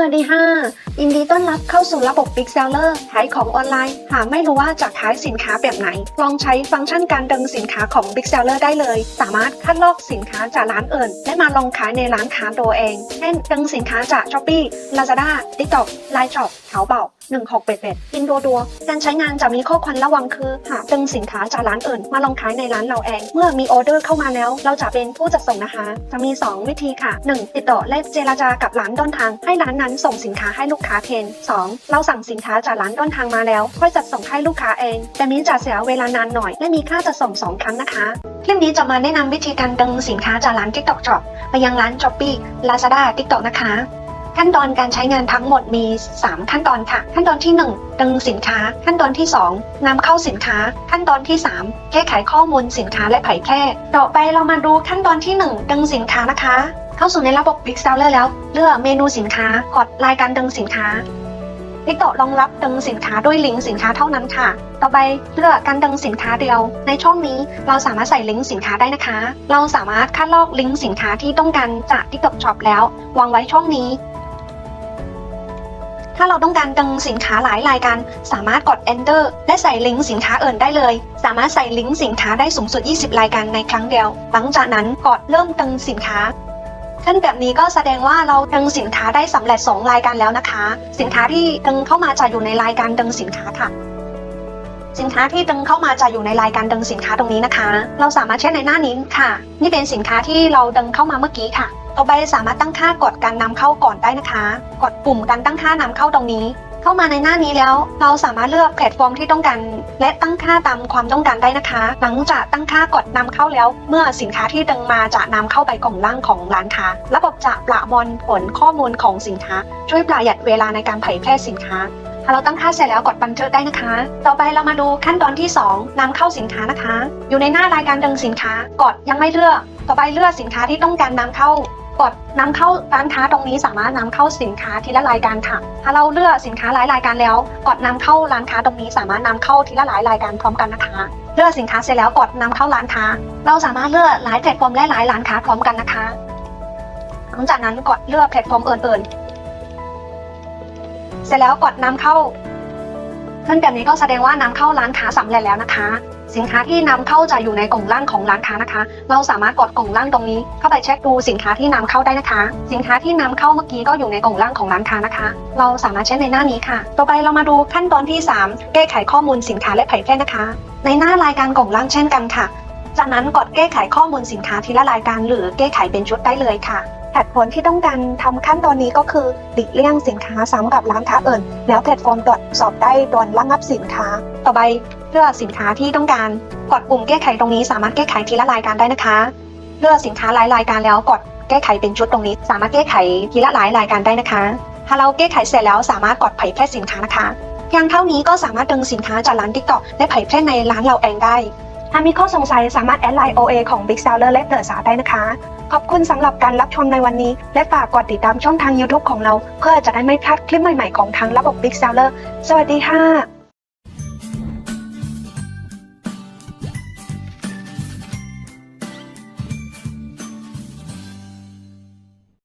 วัสดีค่ะยินดีต้อนรับเข้าสู่ระบบ Big Seller ขายของออนไลน์ หากไม่รู้ว่าจะขายสินค้าแบบไหน ลองใช้ฟังก์ชันการดึงสินค้าของ Big Seller ได้เลย สามารถคัดลอกสินค้าจากร้านอื่น และมาลองขายในร้านค้าตัวเอง เช่นดึงสินค้าจาก Shopee Lazada TikTok Line Shop เถาเป่า 1688อินโดดัวการใช้งานจะมีข้อควรระวังคือ หากดึงสินค้าจากร้านอื่น มาลองขายในร้านเราเอง เมื่อมีออเดอร์เข้ามาแล้ว เราจะเป็นผู้จัดส่งนะคะ จะมี 2 วิธีค่ะ 1. ติดต่อและเจรจากับร้านต้นทาง ให้ร้านนั้นส่งสินค้าให้ลูกค้าแทน 2. เราสั่งสินค้าจากร้านต้นทางมาแล้ว ค่อยจัดส่งให้ลูกค้าเองแต่นี้จะเสียเวลานานหน่อย และมีค่าจัดส่ง2ครั้งนะคะคลิปนี้จะมาแนะนำวิธีการดึงสินค้าจากร้าน TikTok Shop ไปยังร้าน Shopee Lazada TikTok นะคะ ขั้นตอนการใช้งานทั้งหมดมี 3 ขั้นตอนค่ะ ขั้นตอนที่ 1 ดึงสินค้า ขั้นตอนที่ 2นำเข้าสินค้า ขั้นตอนที่ 3 แก้ไขข้อมูลสินค้าและเผยแพร่ต่อไปเรามาดูขั้นตอนที่ 1 ดึงสินค้านะคะ เข้าสู่ในระบบ Big Seller แล้ว เลือกเมนูสินค้ากดรายการดึงสินค้าติ๊กโตรองรับดึงสินค้าด้วยลิงก์สินค้าเท่านั้นค่ะ ต่อไปเลือกการดึงสินค้าเดียว ในช่องนี้เราสามารถใส่ลิงก์สินค้าได้นะคะ เราสามารถคัดลอกลิงก์สินค้าที่ต้องการจาก TikTok Shop แล้ว วางไว้ช่องนี้ ถ้าเราต้องการดึงสินค้าหลายรายการ สามารถกด enter และใส่ลิงก์สินค้าอื่นได้เลย สามารถใส่ลิงก์สินค้าได้สูงสุด 20 รายการในครั้งเดียว หลังจากนั้นกดเริ่มดึงสินค้าขึ้นแบบนี้ก็แสดงว่าเราดึงสินค้าได้สำเร็จ 2 รายการแล้วนะคะ สินค้าที่ดึงเข้ามาจะอยู่ในรายการดึงสินค้าค่ะ สินค้าที่ดึงเข้ามาจะอยู่ในรายการดึงสินค้าตรงนี้นะคะ เราสามารถใช้ในหน้านี้ค่ะ นี่เป็นสินค้าที่เราดึงเข้ามาเมื่อกี้ค่ะ ต่อไปสามารถตั้งค่ากดการนำเข้าก่อนได้นะคะ กดปุ่มการตั้งค่านำเข้าตรงนี้ เข้ามาในหน้านี้แล้ว เราสามารถเลือกแพลตฟอร์มที่ต้องการและตั้งค่าตามความต้องการได้นะคะ หลังจากตั้งค่ากดนำเข้าแล้ว เมื่อสินค้าที่ดึงมาจะนำเข้าไปกล่องล่างของร้านค้าระบบจะประมวลผลข้อมูลของสินค้า ช่วยประหยัดเวลาในการเผยแพร่สินค้าถ้าเราตั้งค่าเสร็จแล้วกดบันทึกได้นะคะ ต่อไปเรามาดูขั้นตอนที่ 2นำเข้าสินค้านะคะ อยู่ในหน้ารายการดึงสินค้ากดยังไม่เลือก ต่อไปเลือกสินค้าที่ต้องการนำเข้า กดนำเข้าร้านค้าตรงนี้สามารถนำเข้าสินค้าทีละรายการค่ะ ถ้าเราเลือกสินค้าหลายรายการแล้ว กดนำเข้าร้านค้าตรงนี้สามารถนำเข้าทีละหลายรายการพร้อมกันนะคะ เลือกสินค้าเสร็จแล้วกดนำเข้าร้านค้า เราสามารถเลือกหลายแพลตฟอร์มและหลายร้านค้าพร้อมกันนะคะหลังจากนั้นกดเลือกแพลตฟอร์มอื่นๆ เสร็จแล้วกดนำเข้าขึ้นแบบนี้ก็แสดงว่านำเข้าร้านค้าสำเร็จแล้วนะคะ สินค้าที่นำเข้าจะอยู่ในกล่องล่างของร้านค้านะคะ เราสามารถกดกล่องล่างตรงนี้ เข้าไปเช็คดูสินค้าที่นำเข้าได้นะคะ สินค้าที่นำเข้าเมื่อกี้ก็อยู่ในกล่องล่างของร้านค้านะคะ เราสามารถใช้ในหน้านี้ค่ะ ต่อไปเรามาดูขั้นตอนที่ 3 แก้ไขข้อมูลสินค้าและเผยแพร่นะคะ ในหน้ารายการกล่องล่างเช่นกันค่ะ จากนั้นกดแก้ไขข้อมูลสินค้าทีละรายการหรือแก้ไขเป็นชุดได้เลยค่ะเหตุผลที่ต้องการทำขั้นตอนนี้ก็คือหลีกเลี่ยงสินค้าซ้ำกับร้านค้าอื่น แล้วแพลตฟอร์มตรวจสอบได้โดนระงับสินค้า ต่อไป เลือกสินค้าที่ต้องการกดปุ่มแก้ไขตรงนี้สามารถแก้ไขทีละรายการได้นะคะ เลือกสินค้าหลายรายการแล้วกดแก้ไขเป็นชุดตรงนี้ สามารถแก้ไขทีละหลายรายการได้นะคะ ถ้าเราแก้ไขเสร็จแล้วสามารถกดเผยแพร่สินค้านะคะเพียงเท่านี้ก็สามารถดึงสินค้าจากร้าน TikTok และเผยแพร่ในร้านเราเองได้ ถ้ามีข้อสงสัยสามารถแอดไลน์ OA ของ Big Seller และเดอะสาได้นะคะ ขอบคุณสำหรับการรับชมในวันนี้ และฝากกดติดตามช่องทาง YouTube ของเรา เพื่อจะได้ไม่พลาดคลิปใหม่ๆของทางระบบ Big Seller สวัสดีค่ะ